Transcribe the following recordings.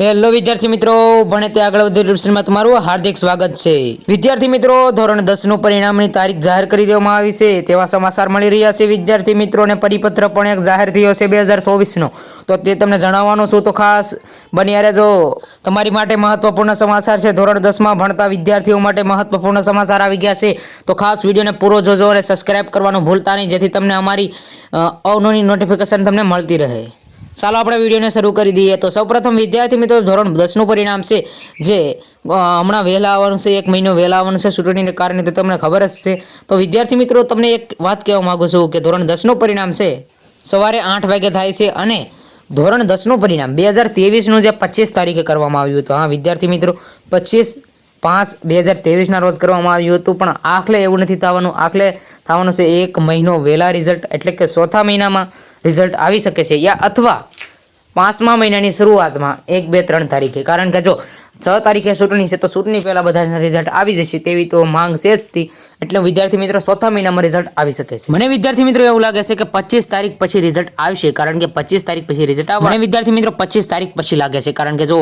Hello વિદ્યાર્થી મિત્રો, ભણે તે આગળ વધુ ડિસ્ક્રિપ્શનમાં તમારું હાર્દિક સ્વાગત છે. વિદ્યાર્થી મિત્રો, ધોરણ દસનું પરિણામની તારીખ જાહેર કરી દેવામાં આવી છે. તેવા સમાચાર મળી રહ્યા છે વિદ્યાર્થી મિત્રોને. પરિપત્ર પણ એક જાહેર થયો છે બે હજાર ચોવીસનો. તો તે તમને જણાવવાનું છું તો ખાસ બન્યા રહેજો તમારી માટે મહત્વપૂર્ણ સમાચાર છે. ધોરણ દસમાં ભણતા વિદ્યાર્થીઓ માટે મહત્વપૂર્ણ સમાચાર આવી ગયા છે. તો ખાસ વિડીયોને પૂરો જોજો અને સબસ્ક્રાઇબ કરવાનું ભૂલતા નહીં, જેથી તમને અમારી અવનોની નોટિફિકેશન તમને મળતી રહે. ચાલો આપણે વિડીયોને શરૂ કરી દઈએ. તો સૌપ્રથમ વિદ્યાર્થી મિત્રો, ધોરણ દસનું પરિણામ છે, જે હમણાં વહેલા આવવાનું છે, એક મહિનો વહેલા આવવાનું છે, ચૂંટણીને કારણે તો તમને ખબર જ છે. તો વિદ્યાર્થી મિત્રો, તમને એક વાત કહેવા માગું છું કે ધોરણ દસનું પરિણામ છે, સવારે આઠ વાગે થાય છે અને ધોરણ દસનું પરિણામ બે હજાર ત્રેવીસનું જે પચીસ તારીખે કરવામાં આવ્યું હતું. હા, વિદ્યાર્થી મિત્રો, પચીસ પાંચ બે હજાર ત્રેવીસના રોજ કરવામાં આવ્યું હતું, પણ આખલે એવું નથી થવાનું. આખલે થવાનું છે એક મહિનો વહેલા રિઝલ્ટ એટલે કે ચોથા મહિનામાં રિઝલ્ટ આવી શકે છે યા અથવા પાંચમા મહિનાની શરૂઆતમાં એક બે ત્રણ તારીખે. કારણ કે જો છ તારીખે ચૂંટણી છે તો ચૂંટણી પહેલાં બધાના રિઝલ્ટ આવી જશે તેવી તો માંગ છે જ તી. એટલે વિદ્યાર્થી મિત્રો ચોથા મહિનામાં રિઝલ્ટ આવી શકે છે. મને વિદ્યાર્થી મિત્રો એવું લાગે છે કે પચીસ તારીખ પછી રિઝલ્ટ આવશે કારણ કે પચીસ તારીખ પછી રિઝલ્ટ આવે મને વિદ્યાર્થી મિત્રો પચીસ તારીખ પછી લાગે છે કારણ કે જો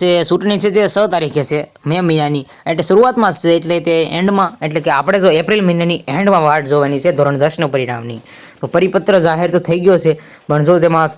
જે ચૂંટણી છે જે છ તારીખે છે મે મહિનાની એટલે શરૂઆતમાં છે એટલે તે એન્ડમાં એટલે કે આપણે જો એપ્રિલ મહિનાની એન્ડમાં વાટ જોવાની છે ધોરણ દસના પરિણામની. તો પરિપત્ર જાહેર તો થઈ ગયો છે પણ જો તેમાં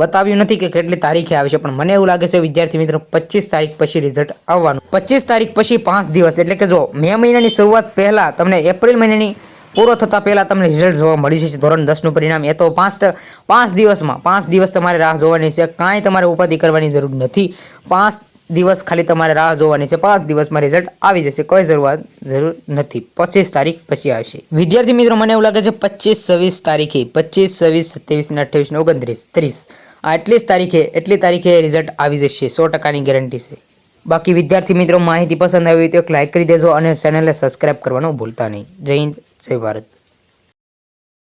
બતાવ્યું નથી કે કેટલી તારીખે આવશે પણ મને એવું લાગે છે વિદ્યાર્થી મિત્રો પચીસ તારીખ પછી રિઝલ્ટ આવવાનું. પચીસ તારીખ પછી પાંચ દિવસ, એટલે કે જો મે મહિનાની શરૂઆત પહેલા તમને એપ્રિલ મહિનાની પૂરો થતાં પહેલાં તમને રિઝલ્ટ જોવા મળી જશે. ધોરણ દસનું પરિણામ. એ તો પાંચ પાંચ દિવસમાં, પાંચ દિવસ તમારે રાહ જોવાની છે. કાંઈ તમારે ઉપાધિ કરવાની જરૂર નથી. પાંચ દિવસ ખાલી તમારે રાહ જોવાની છે. પાંચ દિવસમાં રિઝલ્ટ આવી જશે. કોઈ જરૂરત જરૂર નથી. પચીસ તારીખ પછી આવશે. વિદ્યાર્થી મિત્રો, મને એવું લાગે છે પચીસ, છવ્વીસ તારીખે, પચીસ, છવ્વીસ, સત્યાવીસ ને અઠ્યાવીસ ને ઓગણત્રીસ, ત્રીસ. આ એટલી જ તારીખે, એટલી તારીખે રિઝલ્ટ આવી જશે. સો ટકાની ગેરંટી છે. બાકી વિદ્યાર્થી મિત્રો, માહિતી પસંદ આવી તો એક લાઇક કરી દેજો અને ચેનલને સબસ્ક્રાઇબ કરવાનું ભૂલતા નહીં. જય હિન્દ, જય ભારત.